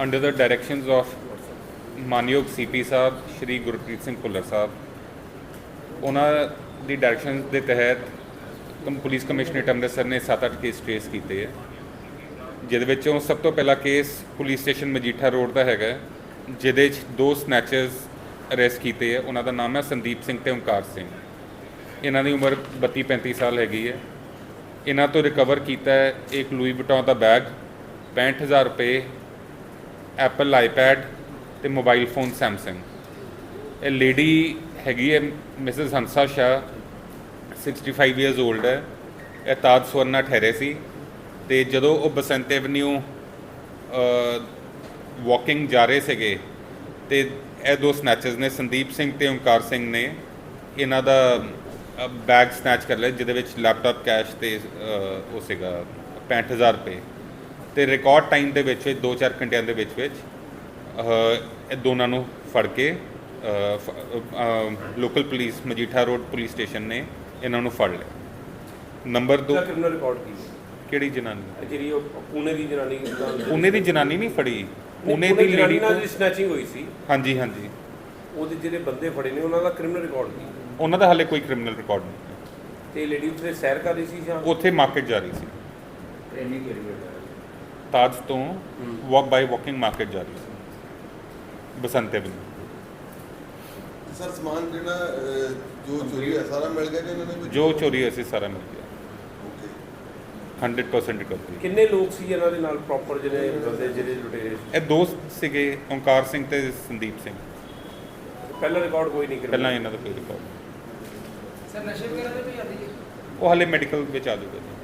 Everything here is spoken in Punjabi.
ਅੰਡਰ the directions of ਮਾਨਯੋਗ ਸੀਪੀ ਸਾਹਿਬ ਸ਼੍ਰੀ ਗੁਰਪ੍ਰੀਤ ਸਿੰਘ ਭੁੱਲਰ ਸਾਹਿਬ ਉਹਨਾਂ ਦੀ ਡਾਇਰੈਕਸ਼ਨ ਦੇ ਤਹਿਤ ਕਮ ਪੁਲਿਸ ਕਮਿਸ਼ਨਰੇਟ ਅੰਮ੍ਰਿਤਸਰ ਨੇ 7-8 ਕੇਸ ਟ੍ਰੇਸ ਕੀਤੇ ਹੈ ਜਿਹਦੇ ਵਿੱਚੋਂ ਸਭ ਤੋਂ ਪਹਿਲਾ case police station Majitha road ਦਾ ਹੈਗਾ ਜਿਹਦੇ 'ਚ ਦੋ ਸਨੈਚਰਸ ਅਰੈਸਟ ਕੀਤੇ ਹੈ ਉਹਨਾਂ ਦਾ ਨਾਮ ਹੈ ਸੰਦੀਪ ਸਿੰਘ ਤੇ ਓਮਕਾਰ ਸਿੰਘ ਇਹਨਾਂ ਦੀ ਉਮਰ 32-35 ਸਾਲ ਹੈਗੀ ਹੈ ਇਹਨਾਂ ਤੋਂ ਰਿਕਵਰ ਕੀਤਾ ਹੈ ਇੱਕ ਲੂਈ ਬਟਾਂ ਦਾ ਬੈਗ 65000 ਰੁਪਏ ਐਪਲ ਆਈਪੈਡ ਤੇ ਮੋਬਾਈਲ ਫੋਨ ਸੈਮਸੰਗ ਇਹ ਲੇਡੀ ਹੈਗੀ ਹੈ Mrs Hansa Shah 65 years old ਹੈ। ਇਹ ਤਾਜ ਸਵਰਨਾ ਠਹਿਰੇ ਸੀ ਤੇ ਜਦੋਂ ਉਹ ਬਸੰਤ ਐਵਨਿਊ ਵਾਕਿੰਗ ਜਾ ਰਹੇ ਸੀਗੇ, ਤੇ ਇਹ ਦੋ ਸਨੈਚਰਸ ਨੇ, ਸੰਦੀਪ ਸਿੰਘ ਤੇ ਓਮਕਾਰ ਸਿੰਘ ਨੇ। ਇਹਨਾਂ ਦਾ ਬੈਗ ਸਨੈਚ ਕਰ ਲਿਆ, ਜਿਹਦੇ ਵਿੱਚ ਲੈਪਟਾਪ ਕੈਸ਼ ਤੇ ਉਹ ਸੀਗਾ 65000 ਰੁਪਏ। ਤੇ ਰਿਕਾਰਡ ਟਾਈਮ ਦੇ ਵਿੱਚ ਵਿੱਚ 2-4 ਘੰਟਿਆਂ ਦੇ ਵਿੱਚ ਵਿੱਚ ਇਹ ਦੋਨਾਂ ਨੂੰ ਫੜ ਕੇ local police Majitha road police station ਨੇ ਇਹਨਾਂ ਨੂੰ ਫੜ ਲਿਆ। ਨੰਬਰ 2 ਦਾ ਕ੍ਰਿਮੀਨਲ ਰਿਕਾਰਡ ਕੀ ਹੈ? ਕਿਹੜੀ ਜਨਾਨੀ? ਜਿਹੜੀ ਉਹ ਪੁਣੇ ਦੀ ਜਨਾਨੀ ਉਹਨੇ ਦੀ ਜਨਾਨੀ ਨਹੀਂ ਫੜੀ। ਉਹਨੇ ਪੁਣੇ ਦੀ ਲੇਡੀ ਨਾਲ ਸਨੈਚਿੰਗ ਹੋਈ ਸੀ। ਹਾਂਜੀ ਹਾਂਜੀ। ਉਹਦੇ ਜਿਹੜੇ ਬੰਦੇ ਫੜੇ ਨੇ ਉਹਨਾਂ ਦਾ ਕ੍ਰਿਮੀਨਲ ਰਿਕਾਰਡ ਕੀ? ਉਹਨਾਂ ਦਾ ਹਾਲੇ ਕੋਈ ਕ੍ਰਿਮੀਨਲ ਰਿਕਾਰਡ ਨਹੀਂ। ਤੇ ਲੇਡੀ ਉੱਥੇ ਸੈਰ ਕਰ ਰਹੀ ਸੀ ਜਾਂ ਉੱਥੇ ਮਾਰਕੀਟ ਜਾ ਰਹੀ ਸੀ। ਟ੍ਰੇਨਿੰਗ ਕਿਹੜੀ ਹੈ? ਤਾਜ ਤੋਂ ਵਾਕ ਬਾਈ ਵਾਕਿੰਗ ਮਾਰਕੀਟ ਜਾ ਰਹੀ ਸੀ ਬਸੰਤ ਐਵਨਿਊ ਸਰ ਸਮਾਨ ਜਿਹੜਾ ਜੋ ਚੋਰੀ ਹੈ ਸਾਰਾ ਮਿਲ ਗਿਆ ਕਿ ਇਹਨਾਂ ਨੇ ਜੋ ਚੋਰੀ ਅਸੀਂ ਸਾਰਾ ਮਿਲ ਗਿਆ Okay. 100% ਰਿਕਵਰੀ ਕਿੰਨੇ ਲੋਕ ਸੀ ਇਹਨਾਂ ਦੇ ਨਾਲ ਪ੍ਰੋਪਰ ਜਿਹੜੇ ਬੰਦੇ ਜਿਹੜੇ ਲੁਟੇਰੇ ਸੀ ਇਹ ਦੋਸਤ ਸੀਗੇ ਓਮਕਾਰ ਸਿੰਘ ਤੇ ਸੰਦੀਪ ਸਿੰਘ ਪਹਿਲਾ ਰਿਕਾਰਡ ਕੋਈ ਨਹੀਂ criminal? ਪਹਿਲਾਂ ਇਹਨਾਂ ਦਾ ਕੋਈ ਰਿਕਾਰਡ ਸਰ ਨਸ਼ੇ ਵਗੈਰਾ ਦੇ ਵੀ ਆਦੀ ਹੈ ਉਹ ਹਾਲੇ ਮੈਡੀਕਲ ਵਿੱਚ ਆ ਜਾਊਗਾ ਜੀ